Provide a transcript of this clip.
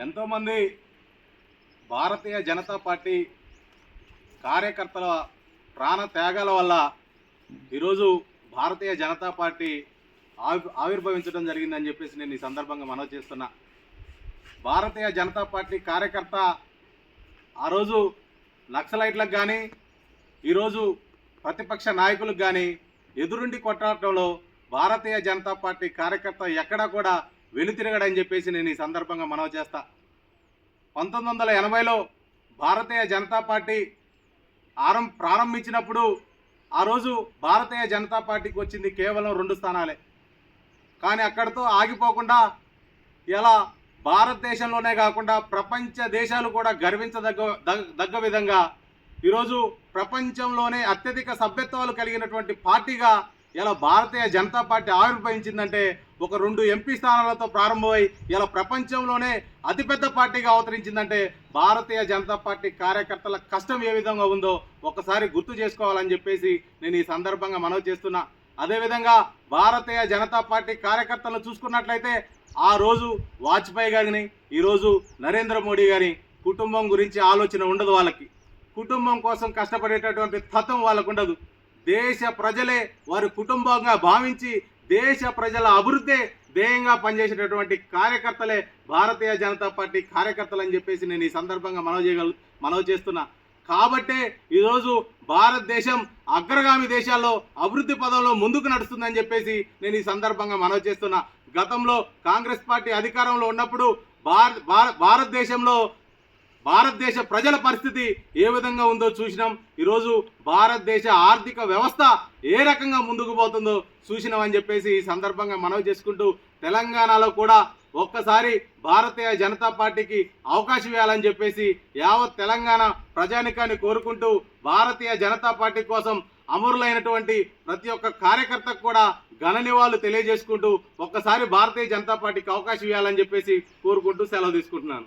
ఎంతోమంది భారతీయ జనతా పార్టీ కార్యకర్తల ప్రాణ త్యాగాల వల్ల ఈరోజు భారతీయ జనతా పార్టీ ఆవి ఆవిర్భవించడం జరిగిందని చెప్పేసి నేను ఈ సందర్భంగా మనవి చేస్తున్నా. భారతీయ జనతా పార్టీ కార్యకర్త ఆ రోజు నక్సలైట్లకు కానీ ఈరోజు ప్రతిపక్ష నాయకులకు కానీ ఎదురుండి కొట్టడంలో భారతీయ జనతా పార్టీ కార్యకర్త ఎక్కడా కూడా వెనుతిరగడని చెప్పేసి నేను ఈ సందర్భంగా మనవి చేస్తా. పంతొమ్మిది వందల ఎనభైలో భారతీయ జనతా పార్టీ ఆరం ప్రారంభించినప్పుడు ఆ రోజు భారతీయ జనతా పార్టీకి వచ్చింది కేవలం రెండు స్థానాలే. కానీ అక్కడితో ఆగిపోకుండా ఇలా భారతదేశంలోనే కాకుండా ప్రపంచ దేశాలు కూడా గర్వించదగ్గ దగ్- దగ్గ విధంగా ఈరోజు ప్రపంచంలోనే అత్యధిక సభ్యత్వాలు కలిగినటువంటి పార్టీగా ఇలా భారతీయ జనతా పార్టీ ఆవిర్భవించిందంటే ఒక రెండు ఎంపీ స్థానాలతో ప్రారంభమై ఇలా ప్రపంచంలోనే అతిపెద్ద పార్టీగా అవతరించిందంటే భారతీయ జనతా పార్టీ కార్యకర్తల కష్టం ఏ విధంగా ఉందో ఒకసారి గుర్తు చేసుకోవాలని చెప్పేసి నేను ఈ సందర్భంగా మనవి చేస్తున్నా. అదేవిధంగా భారతీయ జనతా పార్టీ కార్యకర్తలను చూసుకున్నట్లయితే ఆ రోజు వాజ్పేయి గారిని ఈరోజు నరేంద్ర మోడీ గారి కుటుంబం గురించి ఆలోచన ఉండదు వాళ్ళకి. కుటుంబం కోసం కష్టపడేటటువంటి తత్వం వాళ్ళకు ఉండదు. దేశ ప్రజలే వారి కుటుంబంగా భావించి దేశ ప్రజల అభివృద్ధి ధ్యేయంగా పనిచేసేటటువంటి కార్యకర్తలే భారతీయ జనతా పార్టీ కార్యకర్తలు అని చెప్పేసి నేను ఈ సందర్భంగా మనవి చేయగల మనవి చేస్తున్నా. కాబట్టే ఈరోజు భారతదేశం అగ్రగామి దేశాల్లో అభివృద్ధి పదంలో ముందుకు నడుస్తుందని చెప్పేసి నేను ఈ సందర్భంగా మనవి చేస్తున్నా. గతంలో కాంగ్రెస్ పార్టీ అధికారంలో ఉన్నప్పుడు భారత భారతదేశంలో భారతదేశ ప్రజల పరిస్థితి ఏ విధంగా ఉందో చూసినాం. ఈరోజు భారతదేశ ఆర్థిక వ్యవస్థ ఏ రకంగా ముందుకు పోతుందో చూసినామని చెప్పేసి ఈ సందర్భంగా మనవి చేసుకుంటూ తెలంగాణలో కూడా ఒక్కసారి భారతీయ జనతా పార్టీకి అవకాశం ఇవ్వాలని చెప్పేసి యావత్ తెలంగాణ ప్రజానికాన్ని కోరుకుంటూ భారతీయ జనతా పార్టీ కోసం అమరులైనటువంటి ప్రతి ఒక్క కార్యకర్తకు కూడా ఘన నివాళులు తెలియజేసుకుంటూ ఒక్కసారి భారతీయ జనతా పార్టీకి అవకాశం ఇవ్వాలని చెప్పేసి కోరుకుంటూ సెలవు తీసుకుంటున్నాను.